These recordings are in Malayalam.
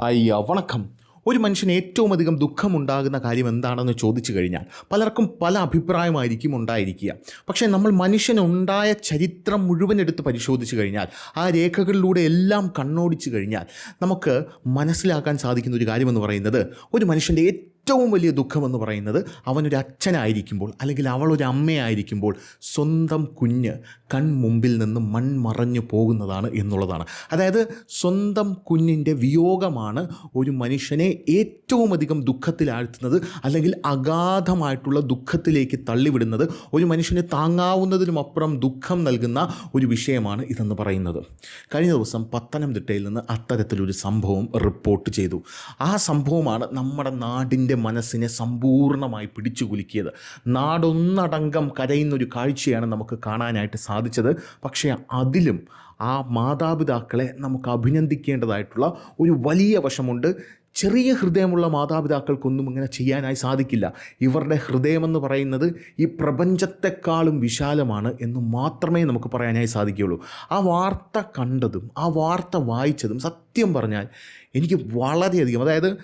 അയ്യ വണക്കം. ഒരു മനുഷ്യന് ഏറ്റവും അധികം ദുഃഖമുണ്ടാകുന്ന കാര്യം എന്താണെന്ന് ചോദിച്ചു കഴിഞ്ഞാൽ പലർക്കും പല അഭിപ്രായമായിരിക്കും ഉണ്ടായിരിക്കുക. പക്ഷേ നമ്മൾ മനുഷ്യനുണ്ടായ ചരിത്രം മുഴുവൻ എടുത്ത് പരിശോധിച്ചു കഴിഞ്ഞാൽ ആ രേഖകളിലൂടെ എല്ലാം കണ്ണോടിച്ചു കഴിഞ്ഞാൽ നമുക്ക് മനസ്സിലാക്കാൻ സാധിക്കുന്ന ഒരു കാര്യമെന്ന് പറയുന്നത് ഒരു മനുഷ്യന്റെ ഏറ്റവും വലിയ ദുഃഖമെന്ന് പറയുന്നത് അവനൊരു അച്ഛനായിരിക്കുമ്പോൾ അല്ലെങ്കിൽ അവളൊരു അമ്മയായിരിക്കുമ്പോൾ സ്വന്തം കുഞ്ഞ് കൺമുമ്പിൽ നിന്ന് മൺമറഞ്ഞു പോകുന്നതാണ് എന്നുള്ളതാണ്. അതായത് സ്വന്തം കുഞ്ഞിന്റെ വിയോഗമാണ് ഒരു മനുഷ്യനെ ഏറ്റവും അധികം ദുഃഖത്തിലാഴ്ത്തുന്നത് അല്ലെങ്കിൽ അഗാധമായിട്ടുള്ള ദുഃഖത്തിലേക്ക് തള്ളിവിടുന്നത് ഒരു മനുഷ്യന് താങ്ങാവുന്നതിനുമപ്പുറം ദുഃഖം നൽകുന്ന ഒരു വിഷയമാണ് ഇതെന്ന് പറയുന്നത്. കഴിഞ്ഞ ദിവസം പത്തനംതിട്ടയിൽ നിന്ന് അത്തരത്തിലൊരു സംഭവം റിപ്പോർട്ട് ചെയ്തു. ആ സംഭവമാണ് നമ്മുടെ നാടിന്റെ മനസ്സിനെ സമ്പൂർണമായി പിടിച്ചു കുലുക്കിയത്. നാടൊന്നടങ്കം കരയുന്നൊരു കാഴ്ചയാണ് നമുക്ക് കാണാനായിട്ട് സാധിച്ചത്. പക്ഷേ അതിലും ആ മാതാപിതാക്കളെ നമുക്ക് അഭിനന്ദിക്കേണ്ടതായിട്ടുള്ള ഒരു വലിയ വശമുണ്ട്. ചെറിയ ഹൃദയമുള്ള മാതാപിതാക്കൾക്കൊന്നും ഇങ്ങനെ ചെയ്യാനായി സാധിക്കില്ല. ഇവരുടെ ഹൃദയമെന്ന് പറയുന്നത് ഈ പ്രപഞ്ചത്തെക്കാളും വിശാലമാണ് എന്ന് മാത്രമേ നമുക്ക് പറയാനായി സാധിക്കുകയുള്ളൂ. ആ വാർത്ത കണ്ടതും ആ വാർത്ത വായിച്ചതും സത്യം പറഞ്ഞാൽ എനിക്ക് വളരെയധികം അതായത്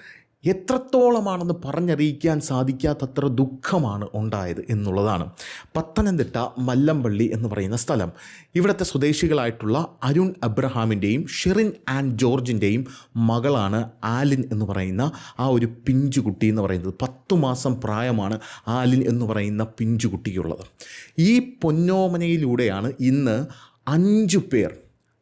എത്രത്തോളമാണെന്ന് പറഞ്ഞറിയിക്കാൻ സാധിക്കാത്തത്ര ദുഃഖമാണ് ഉണ്ടായത് എന്നുള്ളതാണ്. പത്തനംതിട്ട മല്ലമ്പള്ളി എന്ന് പറയുന്ന സ്ഥലം. ഇവിടുത്തെ സ്വദേശികളായിട്ടുള്ള അരുൺ അബ്രഹാമിന്റെയും ഷെറിൻ ആൻഡ് ജോർജിന്റെയും മകളാണ് ആലിൻ എന്ന് പറയുന്ന ആ ഒരു പിഞ്ചുകുട്ടി എന്ന് പറയുന്നത്. പത്തു മാസം പ്രായമാണ് ആലിൻ എന്ന് പറയുന്ന പിഞ്ചുകുട്ടിക്കുള്ളത്. ഈ പൊന്നോമനയിലൂടെയാണ് ഇന്ന് അഞ്ചു പേർ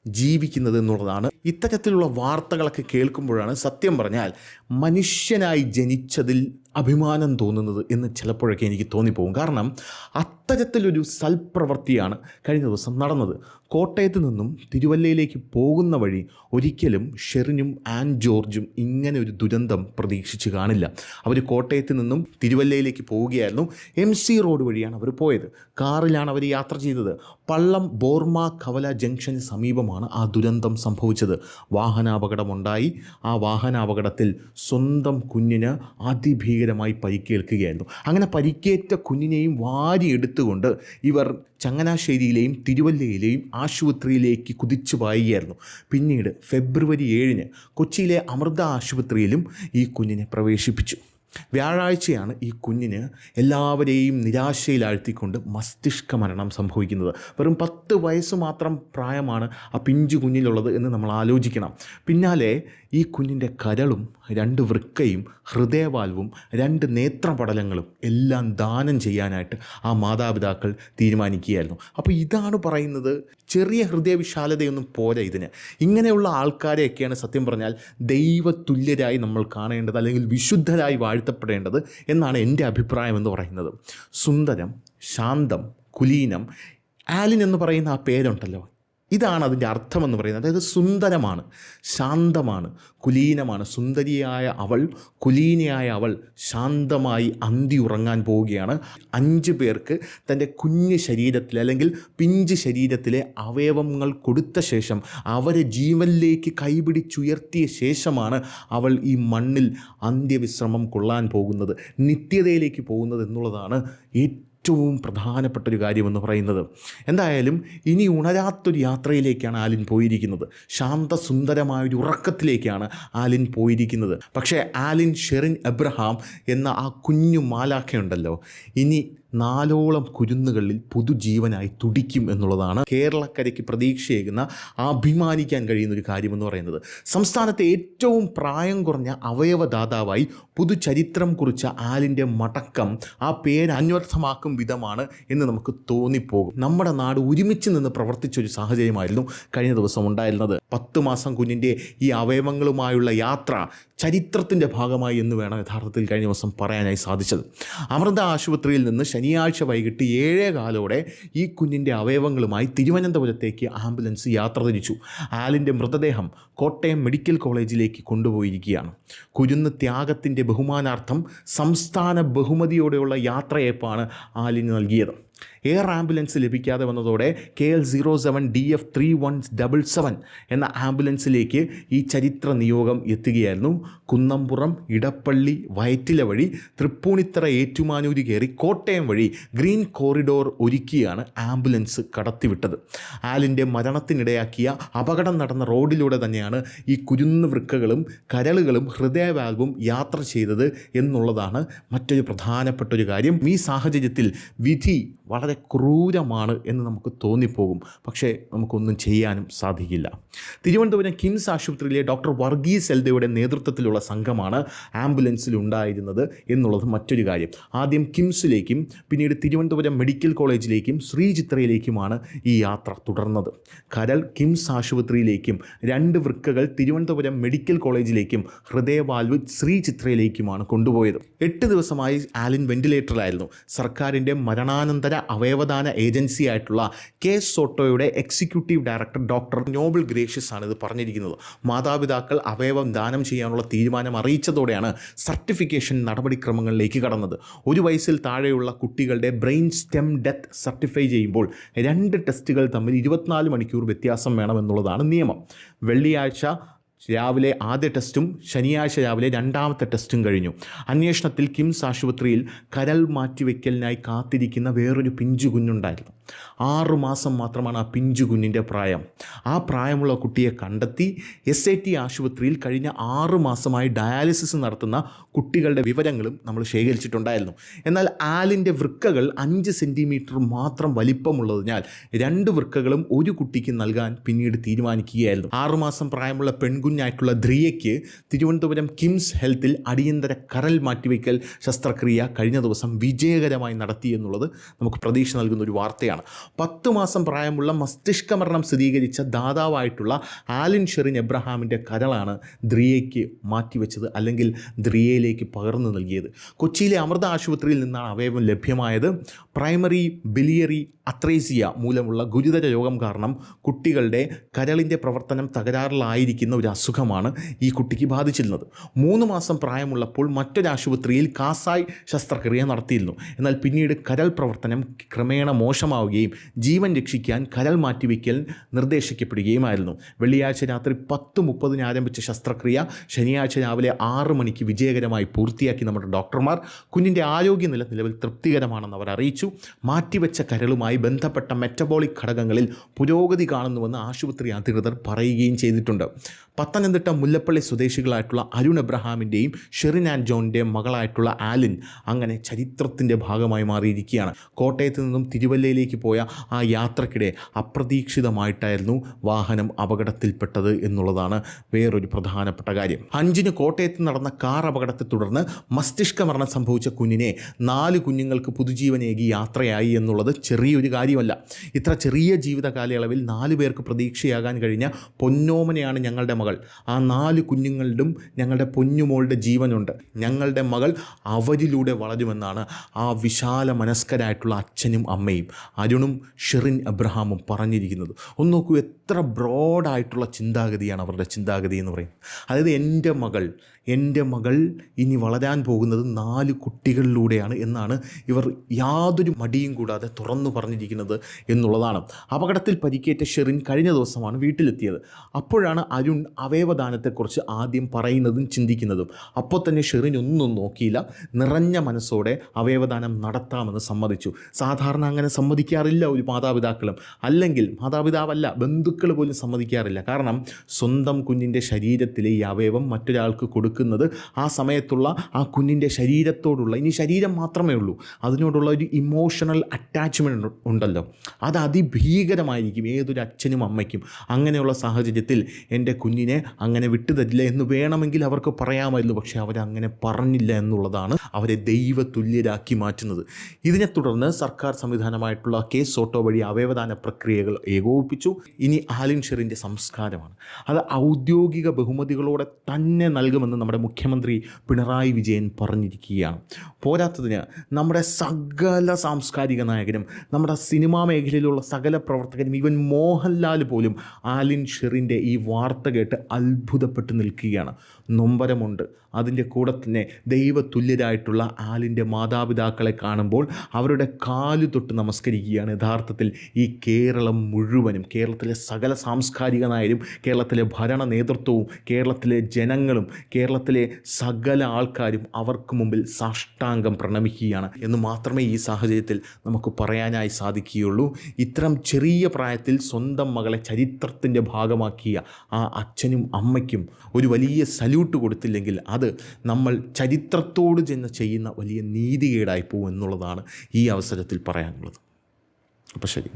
ജീവിക്കുന്നത് എന്നുള്ളതാണ് ഇത്തരത്തിലുള്ള വാർത്തകളൊക്കെ കേൾക്കുമ്പോഴാണ് സത്യം പറഞ്ഞാൽ മനുഷ്യനായി ജനിച്ചതിൽ അഭിമാനം തോന്നുന്നത് എന്ന് ചിലപ്പോഴൊക്കെ എനിക്ക് തോന്നിപ്പോകും. കാരണം അത്തരത്തിലൊരു സൽപ്രവൃത്തിയാണ് കഴിഞ്ഞ ദിവസം നടന്നത്. കോട്ടയത്ത് നിന്നും തിരുവല്ലയിലേക്ക് പോകുന്ന വഴി ഒരിക്കലും ഷെറിനും ആൻഡ് ജോർജും ഇങ്ങനെ ഒരു ദുരന്തം പ്രതീക്ഷിച്ച് കാണില്ല. അവർ കോട്ടയത്ത് നിന്നും തിരുവല്ലയിലേക്ക് പോവുകയായിരുന്നു. എം സി റോഡ് വഴിയാണ് അവർ പോയത്. കാറിലാണ് അവർ യാത്ര ചെയ്തത്. പള്ളം ബോർമ കവല ജംഗ്ഷന് സമീപമാണ് ആ ദുരന്തം സംഭവിച്ചത്. വാഹനാപകടമുണ്ടായി. ആ വാഹനാപകടത്തിൽ സ്വന്തം കുഞ്ഞിന് അതിഭീകരമായി പരിക്കേൽക്കുകയായിരുന്നു. അങ്ങനെ പരിക്കേറ്റ കുഞ്ഞിനെയും വാരിയെടുത്തുകൊണ്ട് ഇവർ ചങ്ങനാശ്ശേരിയിലെയും തിരുവല്ലയിലെയും ആശുപത്രിയിലേക്ക് കുതിച്ചു പായുകയായിരുന്നു. പിന്നീട് ഫെബ്രുവരി ഏഴിന് കൊച്ചിയിലെ അമൃത ആശുപത്രിയിലും ഈ കുഞ്ഞിനെ പ്രവേശിപ്പിച്ചു. വ്യാഴാഴ്ചയാണ് ഈ കുഞ്ഞിന് എല്ലാവരെയും നിരാശയിലാഴ്ത്തിക്കൊണ്ട് മസ്തിഷ്ക മരണം സംഭവിക്കുന്നത്. വെറും പത്ത് വയസ്സ് മാത്രം പ്രായമാണ് ആ പിഞ്ചു കുഞ്ഞിലുള്ളത് എന്ന് നമ്മൾ ആലോചിക്കണം. പിന്നാലെ ഈ കുഞ്ഞിന്റെ കരളും രണ്ട് വൃക്കയും ഹൃദയവാൽവും രണ്ട് നേത്രപടലങ്ങളും എല്ലാം ദാനം ചെയ്യാനായിട്ട് ആ മാതാപിതാക്കൾ തീരുമാനിക്കുകയായിരുന്നു. അപ്പോൾ ഇതാണ് പറയുന്നത് ചെറിയ ഹൃദയവിശാലതയൊന്നും പോരാ ഇതിന്. ഇങ്ങനെയുള്ള ആൾക്കാരെയൊക്കെയാണ് സത്യം പറഞ്ഞാൽ ദൈവതുല്യരായി നമ്മൾ കാണേണ്ടത് അല്ലെങ്കിൽ വിശുദ്ധരായി വാഴ്ത്തപ്പെടേണ്ടത് എന്നാണ് എന്റെ അഭിപ്രായം എന്ന് പറയുന്നത്. സുന്ദരം ശാന്തം കുലീനം ആലിൻ എന്ന് പറയുന്ന ആ പേരുണ്ടല്ലോ. ഇതാണ് അതിന്റെ അർത്ഥമെന്ന് പറയുന്നത്. അതായത് സുന്ദരമാണ് ശാന്തമാണ് കുലീനമാണ്. സുന്ദരിയായ അവൾ കുലീനയായ അവൾ ശാന്തമായി അന്തി ഉറങ്ങാൻ പോവുകയാണ്. അഞ്ച് പേർക്ക് തന്റെ കുഞ്ഞ് ശരീരത്തിൽ അല്ലെങ്കിൽ പിഞ്ച് ശരീരത്തിലെ അവയവങ്ങൾ കൊടുത്ത ശേഷം അവരെ ജീവനിലേക്ക് കൈപിടിച്ചുയർത്തിയ ശേഷമാണ് അവൾ ഈ മണ്ണിൽ അന്ത്യവിശ്രമം കൊള്ളാൻ പോകുന്നത് നിത്യതയിലേക്ക് പോകുന്നത് എന്നുള്ളതാണ് ഏറ്റവും ഏറ്റവും പ്രധാനപ്പെട്ട ഒരു കാര്യമെന്ന് പറയുന്നത്. എന്തായാലും ഇനി ഉണരാത്തൊരു യാത്രയിലേക്കാണ് ആലിൻ പോയിരിക്കുന്നത്. ശാന്തസുന്ദരമായൊരു ഉറക്കത്തിലേക്കാണ് ആലിൻ പോയിരിക്കുന്നത്. പക്ഷേ ആലിൻ ഷെറിൻ എബ്രഹാം എന്ന ആ കുഞ്ഞു മാലാഖയുണ്ടല്ലോ. ഇനി നാലോളം കുരുന്നുകളിൽ പുതുജീവനായി തുടിക്കും എന്നുള്ളതാണ് കേരളക്കരയ്ക്ക് പ്രതീക്ഷയേകുന്ന അഭിമാനിക്കാൻ കഴിയുന്ന ഒരു കാര്യമെന്ന് പറയുന്നത്. സംസ്ഥാനത്തെ ഏറ്റവും പ്രായം കുറഞ്ഞ അവയവദാതാവായി പുതുചരിത്രം കുറിച്ച ആലിന്റെ മടക്കം ആ പേര് അന്വർത്ഥമാക്കും വിധമാണ് എന്ന് നമുക്ക് തോന്നിപ്പോകും. നമ്മുടെ നാട് ഒരുമിച്ച് നിന്ന് പ്രവർത്തിച്ച ഒരു സാഹചര്യമായിരുന്നു കഴിഞ്ഞ ദിവസം ഉണ്ടായിരുന്നത്. പത്ത് മാസം കുഞ്ഞിന്റെ ഈ അവയവങ്ങളുമായുള്ള യാത്ര ചരിത്രത്തിന്റെ ഭാഗമായി എന്ന് വേണം യഥാർത്ഥത്തിൽ കഴിഞ്ഞ ദിവസം പറയാനായി സാധിച്ചത്. അമൃത ആശുപത്രിയിൽ നിന്ന് ശനിയാഴ്ച വൈകിട്ട് ഏഴേ കാലോടെ ഈ കുഞ്ഞിന്റെ അവയവങ്ങളുമായി തിരുവനന്തപുരത്തേക്ക് ആംബുലൻസ് യാത്ര തിരിച്ചു. ആലിന്റെ മൃതദേഹം കോട്ടയം മെഡിക്കൽ കോളേജിലേക്ക് കൊണ്ടുപോയിരിക്കുകയാണ്. കുരുന്ന് ത്യാഗത്തിന്റെ ബഹുമാനാർത്ഥം സംസ്ഥാന ബഹുമതിയോടെയുള്ള യാത്രയേപ്പാണ് ആലിന് നൽകിയത്. എയർ ആംബുലൻസ് ലഭിക്കാതെ വന്നതോടെ K L zero seven D F three one double seven എന്ന ആംബുലൻസിലേക്ക് ഈ ചരിത്ര നിയോഗം എത്തുകയായിരുന്നു. കുന്നംപുറം ഇടപ്പള്ളി വയറ്റില വഴി തൃപ്പൂണിത്തറ ഏറ്റുമാനൂരി കയറി കോട്ടയം വഴി ഗ്രീൻ കോറിഡോർ ഒരുക്കിയാണ് ആംബുലൻസ് കടത്തിവിട്ടത്. ആലിന്റെ മരണത്തിനിടയാക്കിയ അപകടം നടന്ന റോഡിലൂടെ തന്നെയാണ് ഈ കുരുന്ന് വൃക്കകളും കരളുകളും ഹൃദയവാൽവും യാത്ര ചെയ്തത് എന്നുള്ളതാണ് മറ്റൊരു പ്രധാനപ്പെട്ട ഒരു കാര്യം. ഈ സാഹചര്യത്തിൽ വിധി വളരെ ക്രൂരമാണ് എന്ന് നമുക്ക് തോന്നിപ്പോകും. പക്ഷേ നമുക്കൊന്നും ചെയ്യാനും സാധിക്കില്ല. തിരുവനന്തപുരം കിംസ് ആശുപത്രിയിലെ ഡോക്ടർ വർഗീസ് എൽദയുടെ നേതൃത്വത്തിലുള്ള സംഘമാണ് ആംബുലൻസിൽ ഉണ്ടായിരുന്നത് എന്നുള്ളത് മറ്റൊരു കാര്യം. ആദ്യം കിംസിലേക്കും പിന്നീട് തിരുവനന്തപുരം മെഡിക്കൽ കോളേജിലേക്കും ശ്രീചിത്രയിലേക്കുമാണ് ഈ യാത്ര തുടർന്നത്. കരൾ കിംസ് ആശുപത്രിയിലേക്കും രണ്ട് വൃക്കകൾ തിരുവനന്തപുരം മെഡിക്കൽ കോളേജിലേക്കും ഹൃദയവാൽവ് ശ്രീചിത്രയിലേക്കുമാണ് കൊണ്ടുപോയത്. എട്ട് ദിവസമായി ആലിൻ വെന്റിലേറ്ററിലായിരുന്നു. സർക്കാരിന്റെ മരണാനന്തര അവയവദാന ഏജൻസി ആയിട്ടുള്ള K സോട്ടോയുടെ executive director doctor Noble Gracious ആണ് ഇത് പറഞ്ഞിരിക്കുന്നത്. മാതാപിതാക്കൾ അവയവം ദാനം ചെയ്യാനുള്ള തീരുമാനം അറിയിച്ചതോടെയാണ് സർട്ടിഫിക്കേഷൻ നടപടിക്രമങ്ങളിലേക്ക് കടന്നത്. ഒരു വയസ്സിൽ താഴെയുള്ള കുട്ടികളുടെ ബ്രെയിൻ സ്റ്റെം ഡെത്ത് സർട്ടിഫൈ ചെയ്യുമ്പോൾ രണ്ട് ടെസ്റ്റുകൾ തമ്മിൽ ഇരുപത്തിനാല് മണിക്കൂർ വ്യത്യാസം വേണമെന്നുള്ളതാണ് നിയമം. വെള്ളിയാഴ്ച രാവിലെ ആദ്യ ടെസ്റ്റും ശനിയാഴ്ച രാവിലെ രണ്ടാമത്തെ ടെസ്റ്റും കഴിഞ്ഞു. അന്വേഷണത്തിൽ കിംസ് ആശുപത്രിയിൽ കരൾ മാറ്റിവെക്കലിനായി കാത്തിരിക്കുന്ന വേറൊരു പിഞ്ചു കുഞ്ഞുണ്ടായിരുന്നു. ആറു മാസം മാത്രമാണ് ആ പിഞ്ചു കുഞ്ഞിന്റെ പ്രായം. ആ പ്രായമുള്ള കുട്ടിയെ കണ്ടെത്തി എസ് ഐ ടി ആശുപത്രിയിൽ കഴിഞ്ഞ ആറ് മാസമായി ഡയാലിസിസ് നടത്തുന്ന കുട്ടികളുടെ വിവരങ്ങളും നമ്മൾ ശേഖരിച്ചിട്ടുണ്ടായിരുന്നു. എന്നാൽ ആലിന്റെ വൃക്കകൾ അഞ്ച് സെന്റിമീറ്റർ മാത്രം വലിപ്പമുള്ളതിനാൽ രണ്ട് വൃക്കകളും ഒരു കുട്ടിക്ക് നൽകാൻ പിന്നീട് തീരുമാനിക്കുകയായിരുന്നു. ആറുമാസം പ്രായമുള്ള പെൺകുഞ്ഞായിട്ടുള്ള ധ്രിയയ്ക്ക് തിരുവനന്തപുരം കിംസ് ഹെൽത്തിൽ അടിയന്തര കരൽ മാറ്റിവെക്കൽ ശസ്ത്രക്രിയ കഴിഞ്ഞ ദിവസം വിജയകരമായി നടത്തി എന്നുള്ളത് നമുക്ക് പ്രതീക്ഷ നൽകുന്ന ഒരു വാർത്തയാണ്. പത്ത് മാസം പ്രായമുള്ള മസ്തിഷ്കമരണം സ്ഥിരീകരിച്ച ദാതാവായിട്ടുള്ള ആലിൻ ഷെറിൻ എബ്രഹാമിന്റെ കരളാണ് ദ്രിയയ്ക്ക് മാറ്റിവെച്ചത് അല്ലെങ്കിൽ ദ്രിയയിലേക്ക് പകർന്നു നൽകിയത്. കൊച്ചിയിലെ അമൃത ആശുപത്രിയിൽ നിന്നാണ് അവയവം ലഭ്യമായത്. പ്രൈമറി ബിലിയറി അത്രേസിയ മൂലമുള്ള ഗുരുതര രോഗം കാരണം കുട്ടികളുടെ കരളിന്റെ പ്രവർത്തനം തകരാറിലായിരിക്കുന്ന ഒരു അസുഖമാണ് ഈ കുട്ടിക്ക് ബാധിച്ചിരുന്നത്. മൂന്ന് മാസം പ്രായമുള്ളപ്പോൾ മറ്റൊരു ആശുപത്രിയിൽ കാസായ് ശസ്ത്രക്രിയ നടത്തിയിരുന്നു. എന്നാൽ പിന്നീട് കരൾ പ്രവർത്തനം ക്രമേണ മോശമാവുകയും ജീവൻ രക്ഷിക്കാൻ കരൾ മാറ്റിവെക്കൽ നിർദ്ദേശിക്കപ്പെടുകയുമായിരുന്നു. വെള്ളിയാഴ്ച രാത്രി പത്ത് മുപ്പതിന് ആരംഭിച്ച ശസ്ത്രക്രിയ ശനിയാഴ്ച രാവിലെ ആറ് മണിക്ക് വിജയകരമായി പൂർത്തിയാക്കി നമ്മുടെ ഡോക്ടർമാർ. കുഞ്ഞിന്റെ ആരോഗ്യനില നിലവിൽ തൃപ്തികരമാണെന്ന് അവർ അറിയിച്ചു. മാറ്റിവെച്ച കരളുമായി ബന്ധപ്പെട്ട മെറ്റബോളിക് ഘടകങ്ങളിൽ പുരോഗതി കാണുന്നുവെന്ന് ആശുപത്രി അധികൃതർ പറയുകയും ചെയ്തിട്ടുണ്ട്. പത്തനംതിട്ട മുല്ലപ്പള്ളി സ്വദേശികളായിട്ടുള്ള അരുൺ എബ്രഹാമിന്റെയും ഷെറിൻ ആൻഡ് ജോണിന്റെയും മകളായിട്ടുള്ള ആലിൻ അങ്ങനെ ചരിത്രത്തിന്റെ ഭാഗമായി മാറിയിരിക്കുകയാണ്. കോട്ടയത്ത് നിന്നും തിരുവല്ലയിലേക്ക് പോയ ആ യാത്രക്കിടെ അപ്രതീക്ഷിതമായിട്ടായിരുന്നു വാഹനം അപകടത്തിൽപ്പെട്ടത് എന്നുള്ളതാണ് വേറൊരു പ്രധാനപ്പെട്ട കാര്യം. അഞ്ചിന് കോട്ടയത്ത് നടന്ന കാർ അപകടത്തെ തുടർന്ന് മസ്തിഷ്ക മരണം സംഭവിച്ച കുഞ്ഞിനെ നാല് കുഞ്ഞുങ്ങൾക്ക് പുതുജീവനേകി യാത്രയായി എന്നുള്ളത് ചെറിയൊരു കാര്യമല്ല. ഇത്ര ചെറിയ ജീവിത കാലയളവിൽ നാല് പേർക്ക് പ്രതീക്ഷയാകാൻ കഴിഞ്ഞ പൊന്നോമനയാണ് ഞങ്ങളുടെ മകൾ. ആ നാല് കുഞ്ഞുങ്ങളിലും ഞങ്ങളുടെ പൊന്നുമോളുടെ ജീവനുണ്ട്. ഞങ്ങളുടെ മകൾ അവരിലൂടെ വളരുമെന്നാണ് ആ വിശാല മനസ്കരായിട്ടുള്ള അച്ഛനും അമ്മയും അരുണും ഷെറിൻ അബ്രഹാമും പറഞ്ഞിരിക്കുന്നത്. ഒന്ന് നോക്കൂ എത്ര ബ്രോഡായിട്ടുള്ള ചിന്താഗതിയാണ് അവരുടെ ചിന്താഗതി എന്ന് പറയുന്നത്. അതായത് എന്റെ മകൾ എന്റെ മകൾ ഇനി വളരാൻ പോകുന്നത് നാല് കുട്ടികളിലൂടെയാണ് എന്നാണ് ഇവർ യാതൊരു മടിയും കൂടാതെ തുറന്നു പറഞ്ഞിരിക്കുന്നത് എന്നുള്ളതാണ്. അപകടത്തിൽ പരിക്കേറ്റ ഷെറിൻ കഴിഞ്ഞ ദിവസമാണ് വീട്ടിലെത്തിയത്. അപ്പോഴാണ് അരുൺ അവയവദാനത്തെക്കുറിച്ച് ആദ്യം പറയുന്നതും ചിന്തിക്കുന്നതും. അപ്പോൾ തന്നെ ഷെറിൻ ഒന്നും നോക്കിയില്ല. നിറഞ്ഞ മനസ്സോടെ അവയവദാനം നടത്താമെന്ന് സമ്മതിച്ചു. സാധാരണ അങ്ങനെ സമ്മതിക്കാറില്ല ഒരു മാതാപിതാക്കളും. അല്ലെങ്കിൽ മാതാപിതാവല്ല ബന്ധുക്കൾ പോലും സമ്മതിക്കാറില്ല. കാരണം സ്വന്തം കുഞ്ഞിന്റെ ശരീരത്തിലെ ഈ അവയവം മറ്റൊരാൾക്ക് കൊടുക്കുന്നത് ആ സമയത്തുള്ള ആ കുഞ്ഞിന്റെ ശരീരത്തോടുള്ള ഇനി ശരീരം മാത്രമേ ഉള്ളൂ. അതിനോടുള്ള ഒരു ഇമോഷണൽ അറ്റാച്ച്മെന്റ് ഉണ്ടല്ലോ. അത് അതിഭീകരമായിരിക്കും. ഏതൊരു അച്ഛനും അമ്മയ്ക്കും അങ്ങനെയുള്ള സാഹചര്യത്തിൽ എന്റെ കുഞ്ഞിനെ അങ്ങനെ വിട്ടുതരില്ല എന്ന് വേണമെങ്കിൽ അവർക്ക് പറയാമായിരുന്നു. പക്ഷേ അവരങ്ങനെ പറഞ്ഞില്ല എന്നുള്ളതാണ് അവരെ ദൈവതുല്യരാക്കി മാറ്റുന്നത്. ഇതിനെ തുടർന്ന് സർക്കാർ സംവിധാനമായിട്ടുള്ള കേസ് ഓട്ടോ വഴി അവയവദാന പ്രക്രിയകൾ ഏകോപിപ്പിച്ചു. ഇനി ആലിൻ ഷെറിന്റെ സംസ്കാരമാണ്. അത് ഔദ്യോഗിക ബഹുമതികളോടെ തന്നെ നൽകുമെന്ന് നമ്മുടെ മുഖ്യമന്ത്രി പിണറായി വിജയൻ പറഞ്ഞിരിക്കുകയാണ്. പോരാത്തതിന് നമ്മുടെ സകല സാംസ്കാരിക നായകനും നമ്മുടെ സിനിമാ മേഖലയിലുള്ള സകല പ്രവർത്തകനും ഈവൻ മോഹൻലാൽ പോലും ആലിൻ ഷെറിന്റെ ഈ വാർത്ത കേട്ട് അത്ഭുതപ്പെട്ട് നിൽക്കുകയാണ്. നൊമ്പരമുണ്ട്. അതിന്റെ കൂടെ തന്നെ ദൈവതുല്യരായിട്ടുള്ള ആലിന്റെ മാതാപിതാക്കളെ കാണുമ്പോൾ അവരുടെ കാലു തൊട്ട് നമസ്കരിക്കുകയാണ്. യഥാർത്ഥത്തിൽ ഈ കേരളം മുഴുവനും കേരളത്തിലെ സകല സാംസ്കാരിക നായരും കേരളത്തിലെ ഭരണ നേതൃത്വവും കേരളത്തിലെ ജനങ്ങളും കേരളത്തിലെ സകല ആൾക്കാരും അവർക്ക് മുമ്പിൽ സാഷ്ടാംഗം പ്രണമിക്കുകയാണ് എന്ന് മാത്രമേ ഈ സാഹചര്യത്തിൽ നമുക്ക് പറയാനായി സാധിക്കുകയുള്ളൂ. ഇത്തരം ചെറിയ പ്രായത്തിൽ സ്വന്തം മകളെ ചരിത്രത്തിന്റെ ഭാഗമാക്കിയ ആ അച്ഛനും അമ്മയ്ക്കും ഒരു വലിയ സല്യൂട്ട് കൊടുത്തില്ലെങ്കിൽ അത് നമ്മൾ ചരിത്രത്തോട് ചെന്ന് ചെയ്യുന്ന വലിയ നീതികേടായി പോകും എന്നുള്ളതാണ് ഈ അവസരത്തിൽ പറയാനുള്ളത്. അപ്പോൾ ശരി.